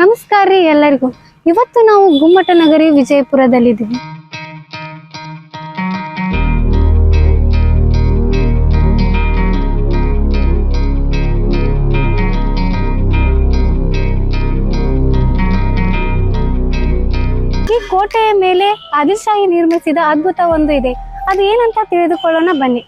ನಮಸ್ಕಾರ ರೀ ಎಲ್ಲರಿಗೂ. ಇವತ್ತು ನಾವು ಗುಮ್ಮಟ ನಗರಿ ವಿಜಯಪುರದಲ್ಲಿದ್ದೀವಿ. ಈ ಕೋಟೆಯ ಮೇಲೆ ಆದಿಶಾಹಿ ನಿರ್ಮಿಸಿದ ಅದ್ಭುತ ಒಂದು ಇದೆ. ಅದು ಏನಂತ ತಿಳಿದುಕೊಳ್ಳೋಣ ಬನ್ನಿ.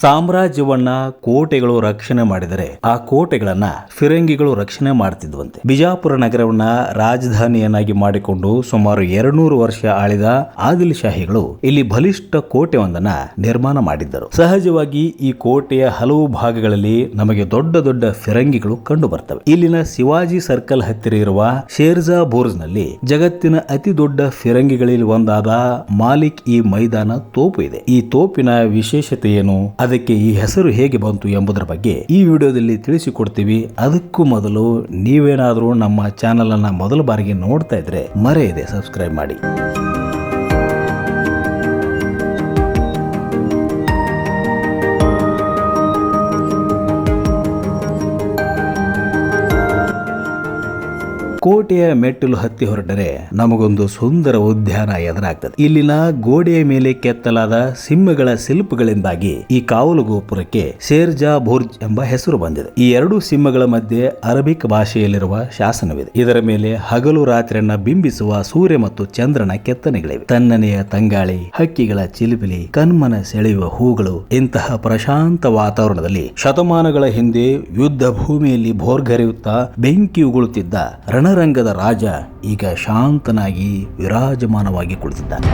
ಸಾಮ್ರಾಜ್ಯವನ್ನ ಕೋಟೆಗಳು ರಕ್ಷಣೆ ಮಾಡಿದರೆ ಆ ಕೋಟೆಗಳನ್ನ ಫಿರಂಗಿಗಳು ರಕ್ಷಣೆ ಮಾಡ್ತಿದ್ವಂತೆ. ಬಿಜಾಪುರ ನಗರವನ್ನ ರಾಜಧಾನಿಯನ್ನಾಗಿ ಮಾಡಿಕೊಂಡು ಸುಮಾರು ಎರಡ್ನೂರು ವರ್ಷ ಆಳಿದ ಆದಿಲ್ ಶಾಹಿಗಳು ಇಲ್ಲಿ ಬಲಿಷ್ಠ ಕೋಟೆಯೊಂದನ್ನ ನಿರ್ಮಾಣ ಮಾಡಿದ್ದರು. ಸಹಜವಾಗಿ ಈ ಕೋಟೆಯ ಹಲವು ಭಾಗಗಳಲ್ಲಿ ನಮಗೆ ದೊಡ್ಡ ದೊಡ್ಡ ಫಿರಂಗಿಗಳು ಕಂಡು ಬರ್ತವೆ ಇಲ್ಲಿನ ಶಿವಾಜಿ ಸರ್ಕಲ್ ಹತ್ತಿರ ಇರುವ ಶೇರ್ಜಾ ಬೋರ್ಜ್ನಲ್ಲಿ ಜಗತ್ತಿನ ಅತಿ ದೊಡ್ಡ ಫಿರಂಗಿಗಳಲ್ಲಿ ಒಂದಾದ ಮಾಲಿಕ್ ಈ ಮೈದಾನ ತೋಪು ಇದೆ. ಈ ತೋಪಿನ ವಿಶೇಷತೆ ಏನು? ಅದಕ್ಕೆ ಈ ಹೆಸರು ಹೇಗೆ ಬಂತು ಎಂಬುದರ ಬಗ್ಗೆ ಈ ವಿಡಿಯೋದಲ್ಲಿ ತಿಳಿಸಿಕೊಡ್ತೀವಿ. ಅದಕ್ಕೂ ಮೊದಲು ನೀವೇನಾದರೂ ನಮ್ಮ ಚಾನಲನ್ನು ಮೊದಲ ಬಾರಿಗೆ ನೋಡ್ತಾ ಇದ್ರೆ ಮರೆಯದೆ ಸಬ್ಸ್ಕ್ರೈಬ್ ಮಾಡಿ. ಕೋಟೆಯ ಮೆಟ್ಟಿಲು ಹತ್ತಿ ಹೊರಟರೆ ನಮಗೊಂದು ಸುಂದರ ಉದ್ಯಾನ ಎದುರಾಗ್ತದೆ. ಇಲ್ಲಿನ ಗೋಡೆಯ ಮೇಲೆ ಕೆತ್ತಲಾದ ಸಿಂಹಗಳ ಶಿಲ್ಪಗಳಿಂದಾಗಿ ಈ ಕಾವಲು ಗೋಪುರಕ್ಕೆ ಶೇರ್ಜಾ ಬುರ್ಜ್ ಎಂಬ ಹೆಸರು ಬಂದಿದೆ. ಈ ಎರಡು ಸಿಂಹಗಳ ಮಧ್ಯೆ ಅರಬಿಕ್ ಭಾಷೆಯಲ್ಲಿರುವ ಶಾಸನವಿದೆ. ಇದರ ಮೇಲೆ ಹಗಲು ರಾತ್ರಿಯನ್ನ ಬಿಂಬಿಸುವ ಸೂರ್ಯ ಮತ್ತು ಚಂದ್ರನ ಕೆತ್ತನೆಗಳಿವೆ. ತನ್ನನೆಯ ತಂಗಾಳಿ, ಹಕ್ಕಿಗಳ ಚಿಲಿಪಿಲಿ, ಕಣ್ಮನ ಸೆಳೆಯುವ ಹೂಗಳು, ಇಂತಹ ಪ್ರಶಾಂತ ವಾತಾವರಣದಲ್ಲಿ ಶತಮಾನಗಳ ಹಿಂದೆ ಯುದ್ಧ ಭೂಮಿಯಲ್ಲಿ ಭೋರ್ಗರೆಯುತ್ತಾ ಬೆಂಕಿ ಉಗುಳುತ್ತಿದ್ದ ರಣರಂಗದ ರಾಜ ಈಗ ಶಾಂತನಾಗಿ ವಿರಾಜಮಾನವಾಗಿ ಕುಳಿತಿದ್ದಾನೆ.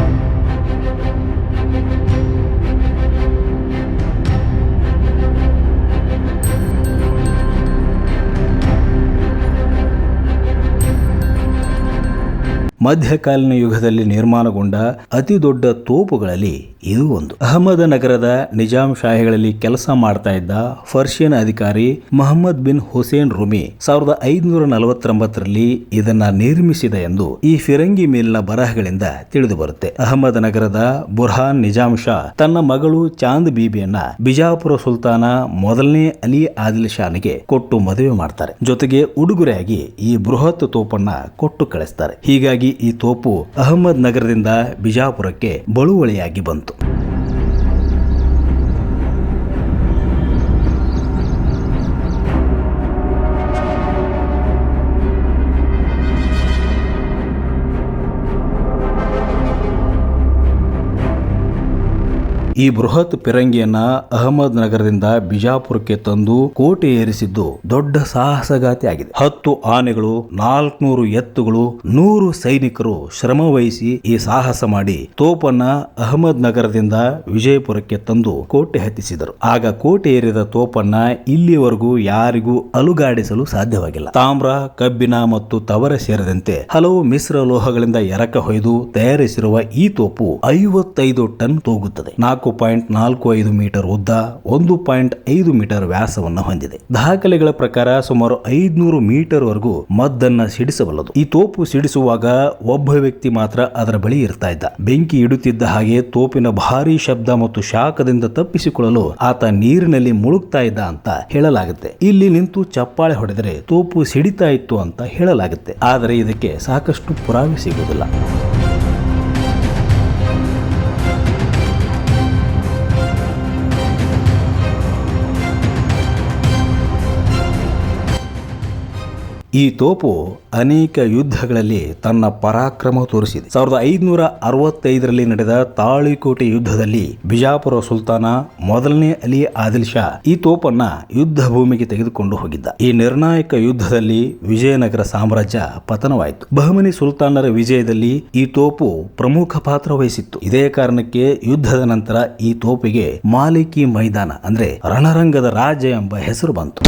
ಮಧ್ಯಕಾಲೀನ ಯುಗದಲ್ಲಿ ನಿರ್ಮಾಣಗೊಂಡ ಅತಿ ದೊಡ್ಡ ತೋಪುಗಳಲ್ಲಿ ಇದು ಒಂದು. ಅಹಮದ್ ನಗರದ ನಿಜಾಂ ಶಾಹಿಗಳಲ್ಲಿ ಕೆಲಸ ಮಾಡ್ತಾ ಇದ್ದ ಫರ್ಷಿಯನ್ ಅಧಿಕಾರಿ ಮೊಹಮ್ಮದ್ ಬಿನ್ ಹುಸೇನ್ ರುಮಿ ಸಾವಿರದ ಐದುನೂರ ನಲವತ್ತೊಂಬತ್ತರಲ್ಲಿ ಇದನ್ನ ನಿರ್ಮಿಸಿದ ಎಂದು ಈ ಫಿರಂಗಿ ಮೇಲಿನ ಬರಹಗಳಿಂದ ತಿಳಿದು ಬರುತ್ತೆ. ಅಹಮದ್ ನಗರದ ಬುರ್ಹಾನ್ ನಿಜಾಂ ಶಾ ತನ್ನ ಮಗಳು ಚಾಂದ್ ಬೀಬಿಯನ್ನ ಬಿಜಾಪುರ ಸುಲ್ತಾನ ಮೊದಲನೇ ಅಲಿ ಆದಿಲ್ ಶಾನಿಗೆ ಕೊಟ್ಟು ಮದುವೆ ಮಾಡ್ತಾರೆ. ಜೊತೆಗೆ ಉಡುಗೊರೆಯಾಗಿ ಈ ಬೃಹತ್ ತೋಪನ್ನ ಕೊಟ್ಟು ಕಳಿಸ್ತಾರೆ. ಹೀಗಾಗಿ ಈ ತೋಪು ಅಹಮದ್ ನಗರದಿಂದ ಬಿಜಾಪುರಕ್ಕೆ ಬಳುವಳಿಯಾಗಿ ಬಂತು. ಈ ಬೃಹತ್ ಪಿರಂಗಿಯನ್ನ ಅಹಮದ್ ನಗರದಿಂದ ಬಿಜಾಪುರಕ್ಕೆ ತಂದು ಕೋಟೆ ಏರಿಸಿದ್ದು ದೊಡ್ಡ ಸಾಹಸಗಾತಿ ಆಗಿದೆ. ಹತ್ತು ಆನೆಗಳು, ನಾಲ್ಕುನೂರು ಎತ್ತುಗಳು, ನೂರು ಸೈನಿಕರು ಶ್ರಮ ವಹಿಸಿ ಈ ಸಾಹಸ ಮಾಡಿ ತೋಪನ್ನ ಅಹಮದ್ ನಗರದಿಂದ ವಿಜಯಪುರಕ್ಕೆ ತಂದು ಕೋಟೆ ಹತ್ತಿಸಿದರು. ಆಗ ಕೋಟೆ ಏರಿದ ತೋಪನ್ನ ಇಲ್ಲಿವರೆಗೂ ಯಾರಿಗೂ ಅಲುಗಾಡಿಸಲು ಸಾಧ್ಯವಾಗಿಲ್ಲ. ತಾಮ್ರ ಕಬ್ಬಿನ ಮತ್ತು ತವರ ಸೇರಿದಂತೆ ಹಲವು ಮಿಶ್ರ ಲೋಹಗಳಿಂದ ಎರಕ ಹೊಯ್ದು ತಯಾರಿಸಿರುವ ಈ ತೋಪು ಐವತ್ತೈದು ಟನ್ ತೂಗುತ್ತದೆ. ನಾಲ್ಕು ಪಾಯಿಂಟ್ ನಾಲ್ಕು ಐದು ಮೀಟರ್ ಉದ್ದ ಒಂದು ಪಾಯಿಂಟ್ ಐದು ಮೀಟರ್ ವ್ಯಾಸವನ್ನು ಹೊಂದಿದೆ. ದಾಖಲೆಗಳ ಪ್ರಕಾರ ಸುಮಾರು ಐದ್ನೂರು ಮೀಟರ್ ವರೆಗೂ ಮದ್ದನ್ನ ಸಿಡಿಸಬಲ್ಲದು. ಈ ತೋಪು ಸಿಡಿಸುವಾಗ ಒಬ್ಬ ವ್ಯಕ್ತಿ ಮಾತ್ರ ಅದರ ಬಳಿ ಇರ್ತಾ ಇದ್ದ. ಬೆಂಕಿ ಇಡುತ್ತಿದ್ದ ಹಾಗೆ ತೋಪಿನ ಭಾರಿ ಶಬ್ದ ಮತ್ತು ಶಾಖದಿಂದ ತಪ್ಪಿಸಿಕೊಳ್ಳಲು ಆತ ನೀರಿನಲ್ಲಿ ಮುಳುಗ್ತಾ ಇದ್ದ ಅಂತ ಹೇಳಲಾಗುತ್ತೆ. ಇಲ್ಲಿ ನಿಂತು ಚಪ್ಪಾಳೆ ಹೊಡೆದರೆ ತೋಪು ಸಿಡಿತಾ ಇತ್ತು ಅಂತ ಹೇಳಲಾಗುತ್ತೆ. ಆದರೆ ಇದಕ್ಕೆ ಸಾಕಷ್ಟು ಪುರಾವೆ ಸಿಗುವುದಿಲ್ಲ. ಈ ತೋಪು ಅನೇಕ ಯುದ್ಧಗಳಲ್ಲಿ ತನ್ನ ಪರಾಕ್ರಮ ತೋರಿಸಿದೆ. ಸಾವಿರದ ಐದುನೂರ ಅರವತ್ತೈದರಲ್ಲಿ ನಡೆದ ತಾಳಿಕೋಟೆ ಯುದ್ಧದಲ್ಲಿ ಬಿಜಾಪುರ ಸುಲ್ತಾನ ಮೊದಲನೇ ಅಲಿ ಆದಿಲ್ ಶಾ ಈ ತೋಪನ್ನ ಯುದ್ಧ ಭೂಮಿಗೆ ತೆಗೆದುಕೊಂಡು ಹೋಗಿದ್ದ. ಈ ನಿರ್ಣಾಯಕ ಯುದ್ಧದಲ್ಲಿ ವಿಜಯನಗರ ಸಾಮ್ರಾಜ್ಯ ಪತನವಾಯಿತು. ಬಹಮನಿ ಸುಲ್ತಾನರ ವಿಜಯದಲ್ಲಿ ಈ ತೋಪು ಪ್ರಮುಖ ಪಾತ್ರ ವಹಿಸಿತ್ತು. ಇದೇ ಕಾರಣಕ್ಕೆ ಯುದ್ಧದ ನಂತರ ಈ ತೋಪಿಗೆ ಮಾಲಿಕಿ ಮೈದಾನ, ಅಂದ್ರೆ ರಣರಂಗದ ರಾಜ ಎಂಬ ಹೆಸರು ಬಂತು.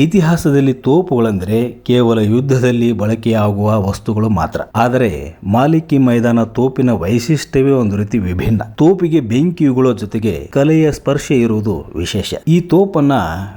ಇತಿಹಾಸದಲ್ಲಿ ತೋಪುಗಳೆಂದರೆ ಕೇವಲ ಯುದ್ಧದಲ್ಲಿ ಬಳಕೆಯಾಗುವ ವಸ್ತುಗಳು ಮಾತ್ರ. ಆದರೆ ಮಾಲಿಕಿ ಮೈದಾನ ತೋಪಿನ ವೈಶಿಷ್ಟ್ಯವೇ ಒಂದು ರೀತಿ ವಿಭಿನ್ನ. ತೋಪಿಗೆ ಬೆಂಕಿಯುಗಳ ಜೊತೆಗೆ ಕಲೆಯ ಸ್ಪರ್ಶ ಇರುವುದು ವಿಶೇಷ. ಈ ತೋಪನ್ನ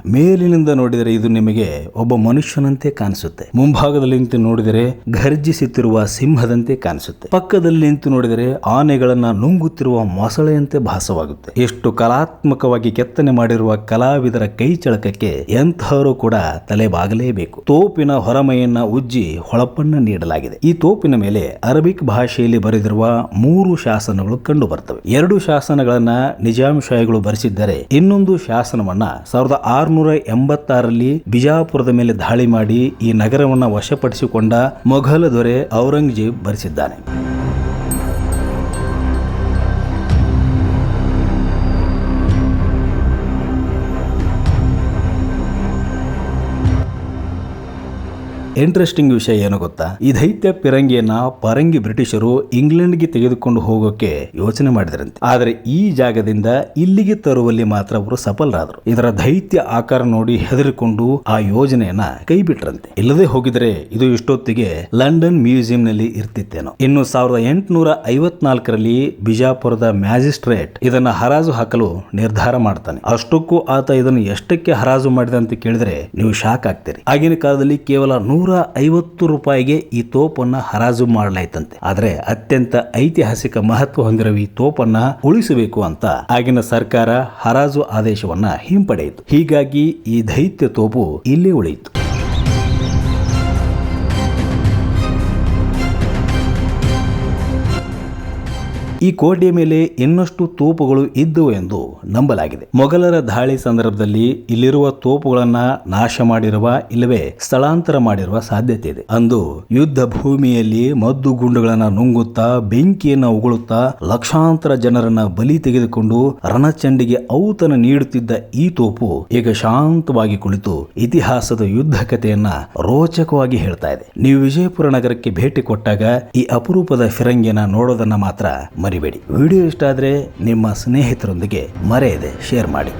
ಮೇಲಿನಿಂದ ನೋಡಿದರೆ ಇದು ನಿಮಗೆ ಒಬ್ಬ ಮನುಷ್ಯನಂತೆ ಕಾಣಿಸುತ್ತೆ. ಮುಂಭಾಗದಲ್ಲಿ ನಿಂತು ನೋಡಿದರೆ ಘರ್ಜಿಸುತ್ತಿರುವ ಸಿಂಹದಂತೆ ಕಾಣಿಸುತ್ತೆ. ಪಕ್ಕದಲ್ಲಿ ನಿಂತು ನೋಡಿದರೆ ಆನೆಗಳನ್ನ ನುಂಗುತ್ತಿರುವ ಮೊಸಳೆಯಂತೆ ಭಾಸವಾಗುತ್ತೆ. ಎಷ್ಟು ಕಲಾತ್ಮಕವಾಗಿ ಕೆತ್ತನೆ ಮಾಡಿರುವ ಕಲಾವಿದರ ಕೈ ಚಳಕಕ್ಕೆ ಎಂಥವರು ಕೂಡ ತಲೆ ಬಾಗಲೇಬೇಕು ತೋಪಿನ ಹೊರಮೈಯನ್ನ ಉಜ್ಜಿ ಹೊಳಪನ್ನ ನೀಡಲಾಗಿದೆ. ಈ ತೋಪಿನ ಮೇಲೆ ಅರಬಿಕ್ ಭಾಷೆಯಲ್ಲಿ ಬರೆದಿರುವ ಮೂರು ಶಾಸನಗಳು ಕಂಡು ಬರ್ತವೆ ಎರಡು ಶಾಸನಗಳನ್ನ ನಿಜಾಮ್ ಶಾಹಿಗಳು ಬರೆಸಿದ್ದರೆ ಇನ್ನೊಂದು ಶಾಸನವನ್ನ ಸಾವಿರದ ಆರುನೂರ ಎಂಬತ್ತಾರರಲ್ಲಿ ಬಿಜಾಪುರದ ಮೇಲೆ ದಾಳಿ ಮಾಡಿ ಈ ನಗರವನ್ನ ವಶಪಡಿಸಿಕೊಂಡ ಮೊಘಲ ದೊರೆ ಔರಂಗಜೇಬ್ ಬರೆಸಿದ್ದಾನೆ. ಇಂಟ್ರೆಸ್ಟಿಂಗ್ ವಿಷಯ ಏನು ಗೊತ್ತಾ? ಈ ದೈತ್ಯ ಪಿರಂಗಿಯನ್ನ ಪರಂಗಿ ಬ್ರಿಟಿಷರು ಇಂಗ್ಲೆಂಡ್ಗೆ ತೆಗೆದುಕೊಂಡು ಹೋಗೋಕೆ ಯೋಚನೆ ಮಾಡಿದ್ರಂತೆ. ಆದರೆ ಈ ಜಾಗದಿಂದ ಇಲ್ಲಿಗೆ ತರುವಲ್ಲಿ ಮಾತ್ರ ಅವರು ಸಫಲರಾದರು. ಇದರ ದೈತ್ಯ ಆಕಾರ ನೋಡಿ ಹೆದರಿಕೊಂಡು ಆ ಯೋಜನೆಯನ್ನ ಕೈ ಬಿಟ್ರಂತೆ ಇಲ್ಲದೆ ಹೋಗಿದ್ರೆ ಇದು ಇಷ್ಟೊತ್ತಿಗೆ ಲಂಡನ್ ಮ್ಯೂಸಿಯಂ ನಲ್ಲಿ ಇರ್ತಿತ್ತೇನೋ. ಇನ್ನು ಸಾವಿರದ ಎಂಟುನೂರ ಐವತ್ನಾಲ್ಕರಲ್ಲಿ ಬಿಜಾಪುರದ ಮ್ಯಾಜಿಸ್ಟ್ರೇಟ್ ಇದನ್ನ ಹರಾಜು ಹಾಕಲು ನಿರ್ಧಾರ ಮಾಡ್ತಾನೆ. ಅಷ್ಟಕ್ಕೂ ಆತ ಇದನ್ನು ಎಷ್ಟಕ್ಕೆ ಹರಾಜು ಮಾಡಿದೆ ಅಂತ ಕೇಳಿದ್ರೆ ನೀವು ಶಾಕ್ ಆಗ್ತೀರಿ. ಆಗಿನ ಕಾಲದಲ್ಲಿ ಕೇವಲ ನೂರ ಐವತ್ತು ರೂಪಾಯಿಗೆ ಈ ತೋಪನ್ನ ಹರಾಜು ಮಾಡಲಾಯ್ತಂತೆ. ಆದರೆ ಅತ್ಯಂತ ಐತಿಹಾಸಿಕ ಮಹತ್ವ ಹೊಂದಿರುವ ಈ ತೋಪನ್ನ ಉಳಿಸಬೇಕು ಅಂತ ಆಗಿನ ಸರ್ಕಾರ ಹರಾಜು ಆದೇಶವನ್ನ ಹಿಂಪಡೆಯಿತು. ಹೀಗಾಗಿ ಈ ದೈತ್ಯ ತೋಪು ಇಲ್ಲೇ ಉಳಿಯಿತು. ಈ ಕೋಟೆಯ ಮೇಲೆ ಇನ್ನಷ್ಟು ತೋಪುಗಳು ಇದ್ದವು ಎಂದು ನಂಬಲಾಗಿದೆ. ಮೊಘಲರ ದಾಳಿ ಸಂದರ್ಭದಲ್ಲಿ ಇಲ್ಲಿರುವ ತೋಪುಗಳನ್ನ ನಾಶ ಮಾಡಿರುವ ಇಲ್ಲವೇ ಸ್ಥಳಾಂತರ ಮಾಡಿರುವ ಸಾಧ್ಯತೆ ಇದೆ. ಅಂದು ಯುದ್ಧ ಭೂಮಿಯಲ್ಲಿ ಮದ್ದು ಗುಂಡುಗಳನ್ನ ನುಂಗುತ್ತಾ, ಬೆಂಕಿಯನ್ನ ಉಗುಳುತ್ತಾ ಲಕ್ಷಾಂತರ ಜನರನ್ನ ಬಲಿ ತೆಗೆದುಕೊಂಡು ರಣಚಂಡಿಗೆ ಔತನ ನೀಡುತ್ತಿದ್ದ ಈ ತೋಪು ಈಗ ಶಾಂತವಾಗಿ ಕುಳಿತು ಇತಿಹಾಸದ ಯುದ್ಧ ಕಥೆಯನ್ನ ರೋಚಕವಾಗಿ ಹೇಳ್ತಾ ಇದೆ. ನೀವು ವಿಜಯಪುರ ನಗರಕ್ಕೆ ಭೇಟಿ ಕೊಟ್ಟಾಗ ಈ ಅಪರೂಪದ ಫಿರಂಗಿಯನ್ನ ನೋಡೋದನ್ನ ಮಾತ್ರ ಮರಿಬೇಡಿ. ವಿಡಿಯೋ ಇಷ್ಟ ಆದರೆ ನಿಮ್ಮ ಸ್ನೇಹಿತರೊಂದಿಗೆ ಮರೆಯದೆ ಶೇರ್ ಮಾಡಿ.